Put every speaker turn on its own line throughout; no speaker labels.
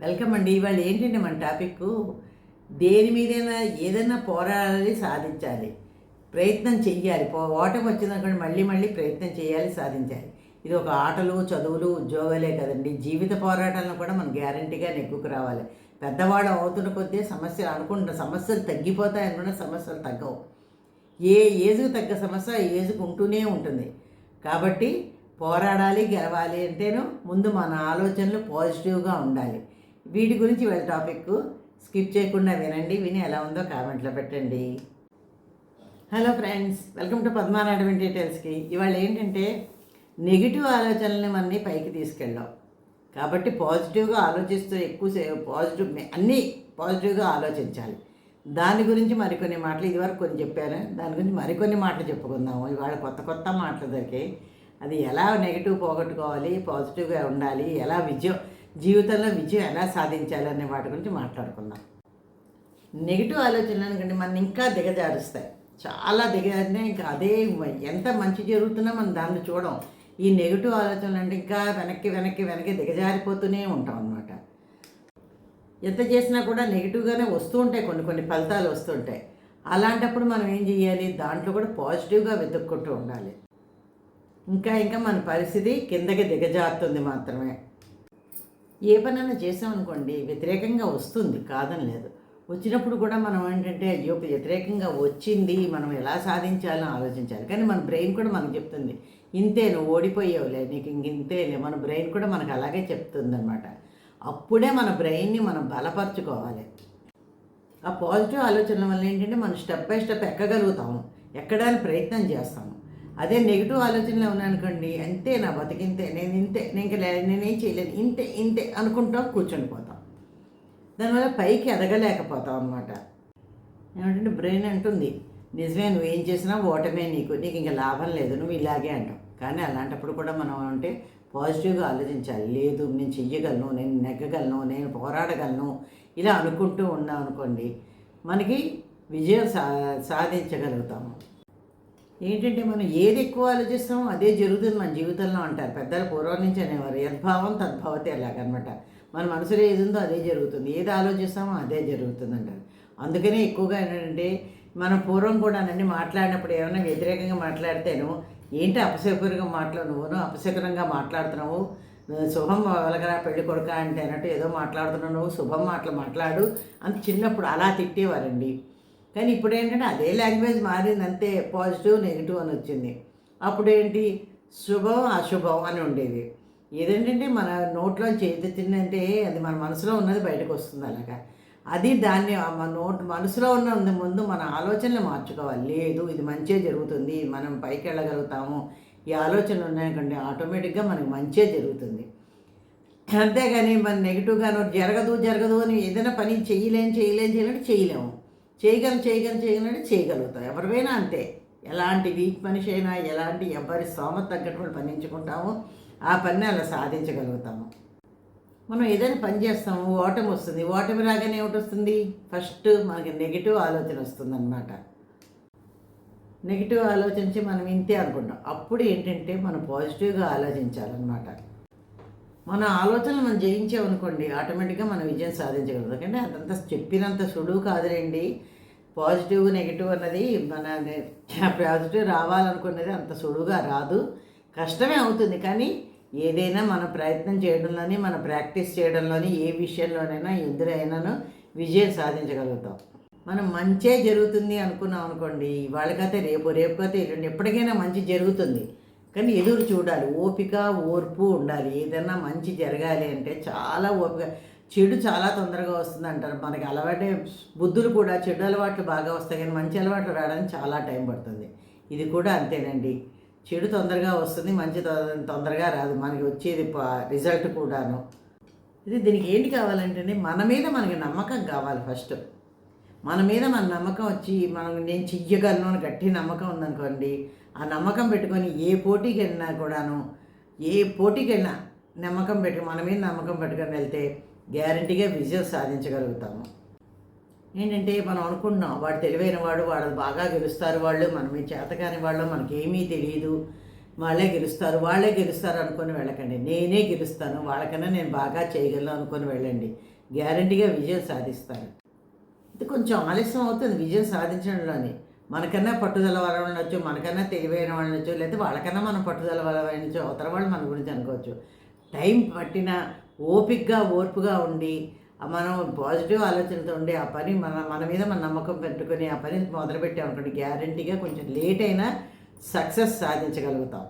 Welcome అండి. ఇవాళ ఏంటంటే మన టాపిక్ దేని మీదైనా ఏదైనా పోరాడాలి సాధించాలి. ప్రయత్నం చెయ్యాలి. పో ఓటమి వచ్చిందనుకోండి మళ్ళీ మళ్ళీ ప్రయత్నం చేయాలి సాధించాలి. ఇది ఒక ఆటలు చదువులు ఉద్యోగాలే కదండి. జీవిత పోరాటాలను కూడా మనం గ్యారంటీగా నెగ్గుకు రావాలి. పెద్దవాడు అవుతున్న కొద్దీ సమస్యలు అనుకుంటున్న సమస్యలు తగ్గిపోతాయి అనుకున్న సమస్యలు తగ్గవు. ఏ ఏజ్కు తగ్గ సమస్య ఏజ్కు ఉంటూనే ఉంటుంది. కాబట్టి పోరాడాలి గెలవాలి అంటేను ముందు మన ఆలోచనలు పాజిటివ్గా ఉండాలి. వీటి గురించి వాళ్ళ టాపిక్ స్కిప్ చేయకుండా వినండి విని ఎలా ఉందో కామెంట్లో పెట్టండి. హలో ఫ్రెండ్స్ వెల్కమ్ టు పద్మానాడమి డీటెయిల్స్కి ఇవాళ ఏంటంటే నెగిటివ్ ఆలోచనల్ని మనని పైకి తీసుకెళ్ళాం. కాబట్టి పాజిటివ్గా ఆలోచిస్తూ ఎక్కువసేపు పాజిటివ్ అన్నీ పాజిటివ్గా ఆలోచించాలి. దాని గురించి మరికొన్ని మాటలు ఇదివరకు కొన్ని చెప్పాను. దాని గురించి మరికొన్ని మాటలు చెప్పుకుందాము. ఇవాళ కొత్త కొత్త మాటలు దొరికాయి. అది ఎలా నెగిటివ్ పోగొట్టుకోవాలి పాజిటివ్గా ఉండాలి ఎలా విజయం జీవితంలో విజయం ఎలా సాధించాలనే వాటి గురించి మాట్లాడుకుందాం. నెగిటివ్ ఆలోచనలు కంటే మనం ఇంకా దిగజారుస్తాయి. చాలా దిగజారినా ఇంకా అదే ఎంత మంచి జరుగుతున్నా మనం దాన్ని చూడం. ఈ నెగిటివ్ ఆలోచనలు అంటే ఇంకా వెనక్కి వెనక్కి వెనక్కి దిగజారిపోతూనే ఉంటాం అనమాట ఎంత చేసినా కూడా నెగిటివ్గానే వస్తూ ఉంటాయి కొన్ని కొన్ని ఫలితాలు వస్తుంటాయి అలాంటప్పుడు మనం ఏం చేయాలి? దాంట్లో కూడా పాజిటివ్గా వెతుక్కుంటూ ఉండాలి. ఇంకా ఇంకా మన పరిస్థితి కిందకి దిగజారుతుంది మాత్రమే. ఏ పనైనా చేసామనుకోండి వ్యతిరేకంగా వస్తుంది కాదని లేదు. వచ్చినప్పుడు కూడా మనం ఏంటంటే అయ్యో వ్యతిరేకంగా వచ్చింది మనం ఎలా సాధించాలని ఆలోచించాలి. కానీ మన బ్రెయిన్ కూడా మనకు చెప్తుంది ఇంతే నువ్వు ఓడిపోయావులే నీకు ఇంక ఇంతేలే. మన బ్రెయిన్ కూడా మనకు అలాగే చెప్తుంది అనమాట అప్పుడే మన బ్రెయిన్ని మనం బలపరచుకోవాలి. ఆ పాజిటివ్ ఆలోచనల వల్ల ఏంటంటే మనం స్టెప్ బై స్టెప్ ఎక్కగలుగుతాము ఎక్కడానికి ప్రయత్నం చేస్తాము. అదే నెగిటివ్ ఆలోచనలో ఉన్నానుకోండి అంతే నా బతికింతే నేను ఇంతే నేను ఇంకా నేనేం చేయలేను ఇంతే ఇంతే అనుకుంటా కూర్చొని పోతాం దానివల్ల పైకి ఎదగలేకపోతాం అనమాట ఏమంటే బ్రెయిన్ అంటుంది నిజమే నువ్వేం చేసినా ఓటమే నీకు నీకు ఇంకా లాభం లేదు నువ్వు ఇలాగే అంటావు. కానీ అలాంటప్పుడు కూడా మనం అంటే పాజిటివ్గా ఆలోచించాలి. లేదు నేను చెయ్యగలను నేను నెగ్గగలను నేను పోరాడగలను ఇలా అనుకుంటూ ఉన్నాం అనుకోండి మనకి విజయం సా సాధించగలుగుతాము. ఏంటంటే మనం ఏది ఎక్కువ ఆలోచిస్తామో అదే జరుగుతుంది మన జీవితంలో అంటారు. పెద్దలు పూర్వం నుంచి అనేవారు. యద్భావం తద్భవతే అలాగనమాట. మన మనసులో ఏది ఉందో అదే జరుగుతుంది. ఏది ఆలోచిస్తామో అదే జరుగుతుంది అంటారు. అందుకనే ఎక్కువగా ఏంటంటే మనం పూర్వం కూడా అన్నీ మాట్లాడినప్పుడు ఏమైనా వ్యతిరేకంగా మాట్లాడితేను ఏంటి అపశకురంగా మాట్లాడు నువ్వును అపశకురంగా మాట్లాడుతున్నావు? శుభం వలగరా పెళ్ళి కొడుక అంటే అన్నట్టు ఏదో మాట్లాడుతున్నావు నువ్వు శుభం మాటలు మాట్లాడు అంత చిన్నప్పుడు అలా తిట్టేవారండి. కానీ ఇప్పుడు ఏంటంటే అదే లాంగ్వేజ్ మారింది అంతే పాజిటివ్ నెగిటివ్ అని వచ్చింది. అప్పుడు ఏంటి శుభం అశుభం అని ఉండేది. ఏదేంటంటే మన నోట్లో చేతి అది మన మనసులో ఉన్నది బయటకు వస్తుంది అలాగా. అది దాన్ని మన నోట్ మనసులో ఉన్న ముందు మన ఆలోచనలు మార్చుకోవాలి. లేదు ఇది మంచిగా జరుగుతుంది మనం పైకి వెళ్ళగలుగుతాము. ఈ ఆలోచనలు ఉన్నాయనుకోండి ఆటోమేటిక్గా మనకి మంచిగా జరుగుతుంది. అంతేగాని మన నెగిటివ్గాను జరగదు జరగదు అని ఏదైనా పని చేయలేం చేయలేం చేయాలంటే చేయలేము. చేయగలం చేయగలం చేయగలంటే చేయగలుగుతాం ఎవరివైనా అంతే. ఎలాంటి వీక్ మనిషి అయినా ఎలాంటి ఎవరి సోమత తగ్గట్టు పనించుకుంటామో ఆ పని అలా సాధించగలుగుతాము. మనం ఏదైనా పని చేస్తాము ఓటమి వస్తుంది. ఓటమి రాగానే ఏమిటి వస్తుంది ఫస్ట్ మనకి నెగిటివ్ ఆలోచన వస్తుంది అనమాట నెగిటివ్ ఆలోచించి మనం ఇంతే అనుకుంటాం. అప్పుడు ఏంటంటే మనం పాజిటివ్గా ఆలోచించాలన్నమాట. మన ఆలోచనలు మనం జయించామనుకోండి ఆటోమేటిక్గా మనం విజయం సాధించగలుగుతాం. ఎందుకంటే అదంతా చెప్పినంత సులువు కాదులేండి. పాజిటివ్ నెగిటివ్ అన్నది మన పాజిటివ్ రావాలనుకున్నది అంత సులువుగా రాదు. కష్టమే అవుతుంది. కానీ ఏదైనా మన ప్రయత్నం చేయడంలోని మన ప్రాక్టీస్ చేయడంలోని ఏ విషయంలోనైనా ఎదురైనాను విజయం సాధించగలుగుతాం. మనం మంచే జరుగుతుంది అనుకున్నాం అనుకోండి వాళ్ళకైతే రేపు రేపుకైతే ఎల్లుండి ఎప్పటికైనా మంచి జరుగుతుంది. కానీ ఎదురు చూడాలి. ఓపిక ఓర్పు ఉండాలి. ఏదైనా మంచి జరగాలి అంటే చాలా ఓపిక. చెడు చాలా తొందరగా వస్తుంది అంటారు. మనకి అలవాటే బుద్ధులు కూడా చెడు అలవాట్లు బాగా వస్తాయి కానీ మంచి అలవాట్లు రావడానికి చాలా టైం పడుతుంది. ఇది కూడా అంతేనండి. చెడు తొందరగా వస్తుంది మంచి తొందరగా రాదు. మనకి వచ్చేది రిజల్ట్ కూడాను. ఇది దీనికి ఏంటి కావాలంటే మన మీద మనకి నమ్మకం కావాలి ఫస్ట్. మన మీద మన నమ్మకం వచ్చి మనం నేను చెయ్యగలను అని గట్టి నమ్మకం ఉందనుకోండి ఆ నమ్మకం పెట్టుకొని ఏ పోటీకి వెళ్ళినా కూడాను ఏ పోటీకి వెళ్ళినా నమ్మకం పెట్టు మన మీద నమ్మకం పెట్టుకొని వెళ్తే గ్యారంటీగా విజయం సాధించగలుగుతాము. ఏంటంటే మనం అనుకుంటున్నాం వాడు తెలివైన వాడు వాళ్ళు బాగా గెలుస్తారు వాళ్ళు మనం ఈ చేతకాని వాళ్ళు మనకేమీ తెలియదు వాళ్ళే గెలుస్తారు వాళ్ళే గెలుస్తారు అనుకొని వెళ్ళకండి. నేనే గెలుస్తాను వాళ్ళకన్నా నేను బాగా చేయగలను అనుకొని వెళ్ళండి. గ్యారంటీగా విజయం సాధిస్తారు. ఇది కొంచెం ఆలస్యం అవుతుంది విజయం సాధించడంలోని. మనకన్నా పట్టుదల వాళ్ళు ఉండొచ్చు మనకన్నా తెలివైన వాళ్ళు ఉండొచ్చు లేదా వాళ్ళకన్నా మనం పట్టుదల వాళ్ళు ఉండొచ్చు అవతల వాళ్ళు మన గురించి అనుకోవచ్చు. టైం పట్టిన ఓపిక్గా ఓర్పుగా ఉండి మనం పాజిటివ్ ఆలోచనతో ఉండి ఆ పని మన మన మీద మన నమ్మకం పెట్టుకొని ఆ పని మొదలుపెట్టామనుకోండి గ్యారంటీగా కొంచెం లేట్ అయినా సక్సెస్ సాధించగలుగుతాం.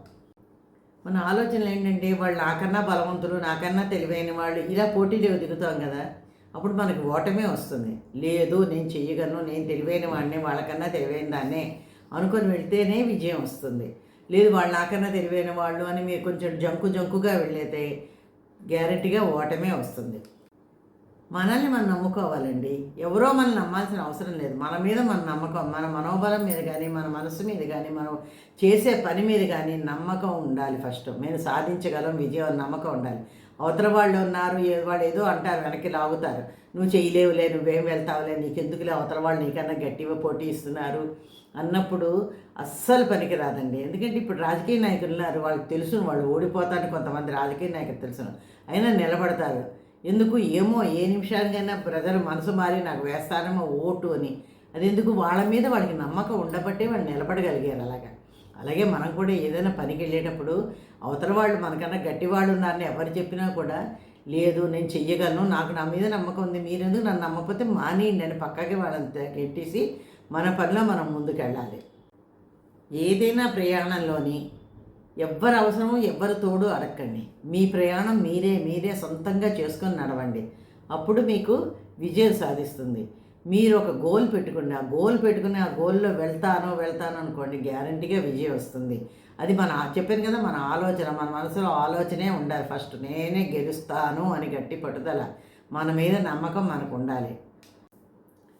మన ఆలోచనలు ఏంటంటే వాళ్ళు నాకన్నా బలవంతులు నాకన్నా తెలివైన వాళ్ళు ఇలా పోటీలో దిగుతాం కదా. అప్పుడు మనకు ఓటమే వస్తుంది. లేదు నేను చెయ్యగలను నేను తెలివైన వాడినే వాళ్ళకన్నా తెలివైన దాన్నే అనుకొని వెళ్తేనే విజయం వస్తుంది. లేదు వాళ్ళు నాకన్నా తెలివైన వాళ్ళు అని మీరు కొంచెం జంకు జంకుగా వెళ్ళైతే గ్యారంటీగా ఓటమే వస్తుంది. మనల్ని మనం నమ్ముకోవాలండి. ఎవరో మనం నమ్మాల్సిన అవసరం లేదు. మన మీద మన నమ్మకం మన మనోబలం మీద కానీ మన మనసు మీద కానీ మనం చేసే పని మీద కానీ నమ్మకం ఉండాలి ఫస్ట్. మేము సాధించగలం విజయం నమ్మకం ఉండాలి. అవతల వాళ్ళు ఉన్నారు వాళ్ళు ఏదో అంటారు వెనక్కి లాగుతారు. నువ్వు చేయలేవులే నువ్వేం వెళ్తావులే నీకెందుకులే అవతల వాళ్ళు నీకన్నా గట్టిగా పోటీ ఇస్తున్నారు అన్నప్పుడు అస్సలు పనికి రాదండి ఎందుకంటే ఇప్పుడు రాజకీయ నాయకులు ఉన్నారు వాళ్ళకి తెలుసు వాళ్ళు ఓడిపోతారని కొంతమంది రాజకీయ నాయకులు తెలుసు. అయినా నిలబడతారు. ఎందుకు ఏమో ఏ నిమిషానికైనా ప్రజలు మనసు మారి నాకు వేస్తారేమో ఓటు అని. అది ఎందుకు వాళ్ళ మీద వాళ్ళకి నమ్మకం ఉండబట్టే వాళ్ళు నిలబడగలిగారు అలాగా. అలాగే మనం కూడా ఏదైనా పనికి వెళ్ళేటప్పుడు అవతల వాళ్ళు మనకన్నా గట్టివాళ్ళు ఉన్నారని ఎవరు చెప్పినా కూడా లేదు నేను చెయ్యగలను నాకు నా మీద నమ్మకం ఉంది మీరెందుకు నన్ను నమ్మకపోతే మానేయండి అని పక్కకి వాళ్ళని గెట్టేసి మన పనిలో మనం ముందుకెళ్ళాలి. ఏదైనా ప్రయాణంలోని ఎవ్వరు అవసరం ఎవ్వరు తోడు అడగండి మీ ప్రయాణం మీరే మీరే సొంతంగా చేసుకొని నడవండి. అప్పుడు మీకు విజయం సాధిస్తుంది. మీరు ఒక గోల్ పెట్టుకుని ఆ గోల్ పెట్టుకుని ఆ గోల్లో వెళ్తాను వెళ్తాను అనుకోండి గ్యారంటీగా విజయం వస్తుంది. అది మన చెప్పాను కదా మన ఆలోచన మన మనసులో ఆలోచనే ఉండాలి ఫస్ట్. నేనే గెలుస్తాను అని గట్టి పట్టుదల. మన మీద నమ్మకం మనకు ఉండాలి.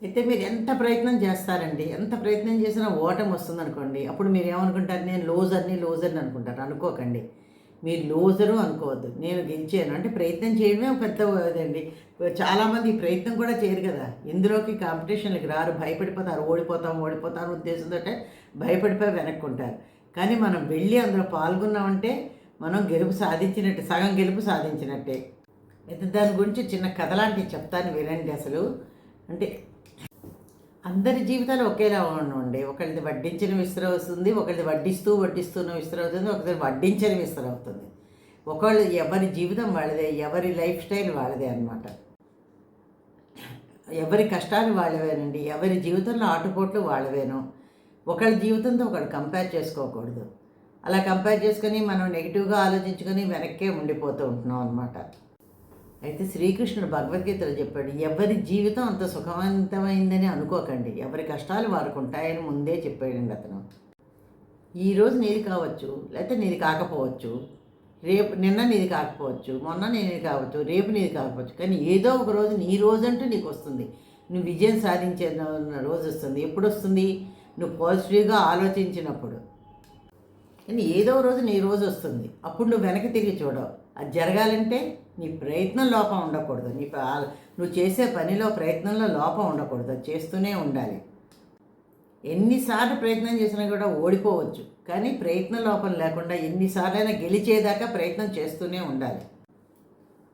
అయితే మీరు ఎంత ప్రయత్నం చేస్తారండి? ఎంత ప్రయత్నం చేసినా ఓటమి వస్తుంది అనుకోండి అప్పుడు మీరు ఏమనుకుంటారు? నేను లోజర్ని లోజర్ని అనుకుంటారు. అనుకోకండి. మీరు లోజరు అనుకోవద్దు. నేను గెలిచాను. అంటే ప్రయత్నం చేయడమే పెద్ద అదండి చాలామంది ప్రయత్నం కూడా చేయరు కదా. ఇందులోకి కాంపిటీషన్లకు రారు భయపడిపోతారు ఓడిపోతాం ఓడిపోతాం ఉద్దేశంతో భయపడిపోయి వెనక్కుంటారు. కానీ మనం వెళ్ళి అందులో పాల్గొన్నామంటే మనం గెలుపు సాధించినట్టే సగం గెలుపు సాధించినట్టే. అయితే దాని గురించి చిన్న కథ లాంటివి చెప్తాను వినండి అసలు. అంటే అందరి జీవితాలు ఒకేలా ఉండండి. ఒకరిది వడ్డించిన విస్తర వస్తుంది ఒకరిది వడ్డిస్తూ వడ్డిస్తున్న విస్తర అవుతుంది ఒకరిది వడ్డించని విస్తర అవుతుంది. ఒకళ్ళు ఎవరి జీవితం వాళ్ళదే ఎవరి లైఫ్ స్టైల్ వాళ్ళదే అనమాట ఎవరి కష్టాలు వాళ్ళవేనండి ఎవరి జీవితంలో ఆటుపోట్లు వాళ్ళవేను. ఒకళ్ళ జీవితంతో ఒకళ్ళు కంపేర్ చేసుకోకూడదు. అలా కంపేర్ చేసుకొని మనం నెగిటివ్గా ఆలోచించుకొని వెనక్కే ఉండిపోతూ ఉంటున్నాం అనమాట అయితే శ్రీకృష్ణుడు భగవద్గీతలో చెప్పాడు ఎవరి జీవితం అంత సుఖవంతమైందని అనుకోకండి. ఎవరి కష్టాలు వారికి ఉంటాయని ముందే చెప్పాడండి అతను. ఈరోజు నీది కావచ్చు లేకపోతే నీది కాకపోవచ్చు రేపు నిన్న నీది కాకపోవచ్చు మొన్న నేను కావచ్చు రేపు నీది కాకపోవచ్చు కానీ ఏదో ఒక రోజు నీ రోజు అంటూ నీకు వస్తుంది. నువ్వు విజయం సాధించే రోజు వస్తుంది. ఎప్పుడు వస్తుంది నువ్వు పాజిటివ్గా ఆలోచించినప్పుడు. కానీ ఏదో రోజు నీ రోజు వస్తుంది. అప్పుడు నువ్వు వెనక్కి తిరిగి చూడవు. అది జరగాలంటే నీ ప్రయత్నం లోపం ఉండకూడదు. నీ నువ్వు చేసే పనిలో ప్రయత్నంలో లోపం ఉండకూడదు. చేస్తూనే ఉండాలి. ఎన్నిసార్లు ప్రయత్నం చేసినా కూడా ఓడిపోవచ్చు. కానీ ప్రయత్న లోపం లేకుండా ఎన్నిసార్లైనా గెలిచేదాకా ప్రయత్నం చేస్తూనే ఉండాలి.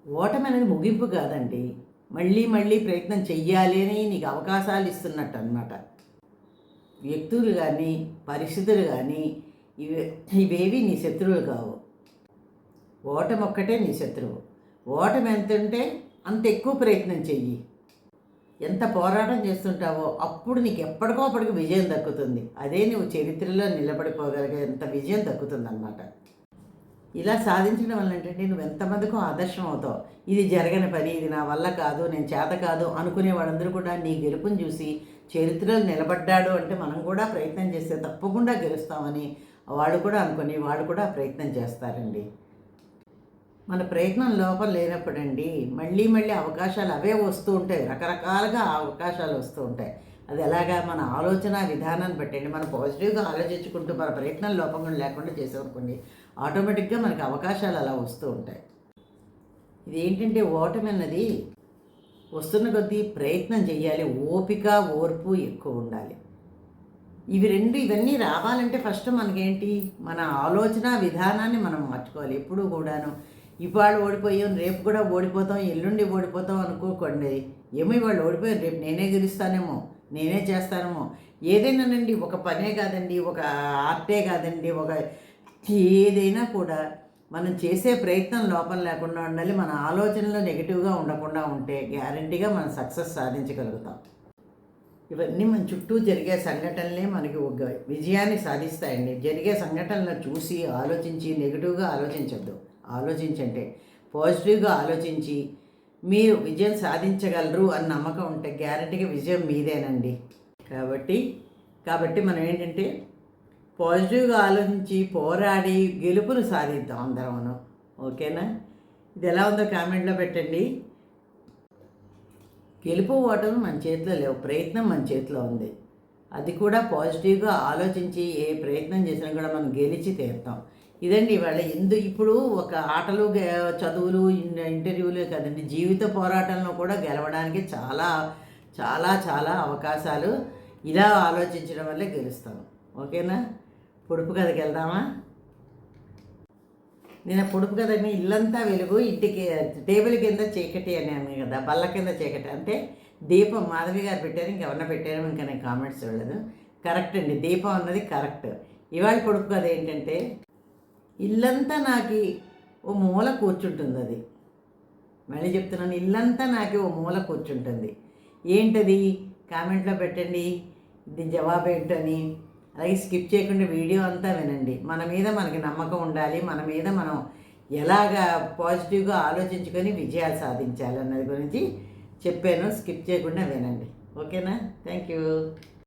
ఓటమి అనేది ముగింపు కాదండి. మళ్ళీ మళ్ళీ ప్రయత్నం చెయ్యాలి అని నీకు అవకాశాలు ఇస్తున్నట్టు అనమాట వ్యక్తులు కానీ పరిస్థితులు కానీ ఇవి ఇవేవి నీ శత్రువులు కావు. ఓటమి ఒక్కటే నీ శత్రువు. ఓటమి ఎంత ఉంటే అంత ఎక్కువ ప్రయత్నం చెయ్యి. ఎంత పోరాటం చేస్తుంటావో అప్పుడు నీకు ఎప్పటికో అప్పటికి విజయం దక్కుతుంది. అదే నువ్వు చరిత్రలో నిలబడిపోగలిగే ఎంత విజయం దక్కుతుంది అనమాట ఇలా సాధించడం వల్ల ఏంటంటే నువ్వు ఎంతమందికో ఆదర్శం అవుతావు. ఇది జరగని పని ఇది నా వల్ల కాదు నేను చేత కాదు అనుకునే వాళ్ళందరూ కూడా నీ గెలుపుని చూసి చరిత్రలో నిలబడ్డాడు అంటే మనం కూడా ప్రయత్నం చేస్తే తప్పకుండా గెలుస్తామని వాళ్ళు కూడా అనుకుని వాళ్ళు కూడా ప్రయత్నం చేస్తారండి. మన ప్రయత్నం లోపం లేనప్పుడండి మళ్ళీ మళ్ళీ అవకాశాలు అవే వస్తూ ఉంటాయి. రకరకాలుగా అవకాశాలు వస్తూ ఉంటాయి. అది ఎలాగా మన ఆలోచన విధానాన్ని బట్టండి. మనం పాజిటివ్గా ఆలోచించుకుంటూ మన ప్రయత్నం లోపం లేకుండా చేసామనుకోండి ఆటోమేటిక్గా మనకి అవకాశాలు అలా వస్తూ ఉంటాయి. ఇది ఏంటంటే ఓటమి అన్నది వస్తున్న కొద్దీ ప్రయత్నం చేయాలి. ఓపిక ఓర్పు ఎక్కువ ఉండాలి. ఇవి రెండు ఇవన్నీ రావాలంటే ఫస్ట్ మనకేంటి? మన ఆలోచన విధానాన్ని మనం మార్చుకోవాలి. ఎప్పుడు కూడాను ఇవాళ ఓడిపోయాం రేపు కూడా ఓడిపోతాం ఎల్లుండి ఓడిపోతాం అనుకోకండి. ఏమో ఇవాళ ఓడిపోయాం రేపు నేనే గెలుస్తానేమో నేనే చేస్తానేమో. ఏదైనానండి ఒక పనే కాదండి ఒక ఆర్టే కాదండి ఒక ఏదైనా కూడా మనం చేసే ప్రయత్నం లోపం లేకుండా ఉండాలి మన ఆలోచనలు నెగిటివ్గా ఉండకుండా ఉంటే గ్యారంటీగా మనం సక్సెస్ సాధించగలుగుతాం. ఇవన్నీ మన చుట్టూ జరిగే సంఘటనలే మనకి ఒక విజయాన్ని సాధిస్తాయండి. జరిగే సంఘటనలు చూసి ఆలోచించి నెగిటివ్గా ఆలోచించద్దు. ఆలోచించంటే పాజిటివ్గా ఆలోచించి మీరు విజయం సాధించగలరు అని నమ్మకం ఉంటే గ్యారంటీగా విజయం మీదేనండి. కాబట్టి కాబట్టి మనం ఏంటంటే పాజిటివ్గా ఆలోచించి పోరాడి గెలుపును సాధిద్దాం అందరం ఓకేనా? ఇది ఎలా ఉందో కామెంట్లో పెట్టండి. గెలుపు ఓటమి మన చేతిలో లేవు ప్రయత్నం మన చేతిలో ఉంది. అది కూడా పాజిటివ్గా ఆలోచించి ఏ ప్రయత్నం చేసినా కూడా మనం గెలిచి తీరుతాం. ఇదండి ఇవాళ ఎందు ఇప్పుడు ఒక ఆటలు చదువులు ఇంటర్వ్యూలే కదండి జీవిత పోరాటంలో కూడా గెలవడానికి చాలా చాలా చాలా అవకాశాలు ఇలా ఆలోచించడం వల్లే గెలుస్తాం. ఓకేనా? పొడుపు కథకి వెళ్దామా? నేను పొడుపు కథని ఇల్లంతా వెలుగు ఇంటికి టేబుల్ కింద చీకటి అని కదా బల్ల కింద చీకటి. అంటే దీపం మాధవి గారు పెట్టారు ఇంకెవరన్నా పెట్టారు ఇంకా నేను కామెంట్స్ చూడలేదు. కరెక్ట్ అండి దీపం అన్నది కరెక్ట్. ఇవాళ పొడుపు కథ ఏంటంటే ఇల్లంతా నాకు ఓ మూల కూర్చుంటుంది అది. మళ్ళీ చెప్తున్నాను ఇల్లంతా నాకు ఓ మూల కూర్చుంటుంది. ఏంటది? కామెంట్లో పెట్టండి. దీని జవాబు ఏంటని. అలాగే స్కిప్ చేయకుండా వీడియో అంతా వినండి. మన మీద మనకి నమ్మకం ఉండాలి. మన మీద మనం ఎలాగా పాజిటివ్గా ఆలోచించుకొని విజయాలు సాధించాలి అన్నది గురించి చెప్పాను. స్కిప్ చేయకుండా వినండి. ఓకేనా? Thank you.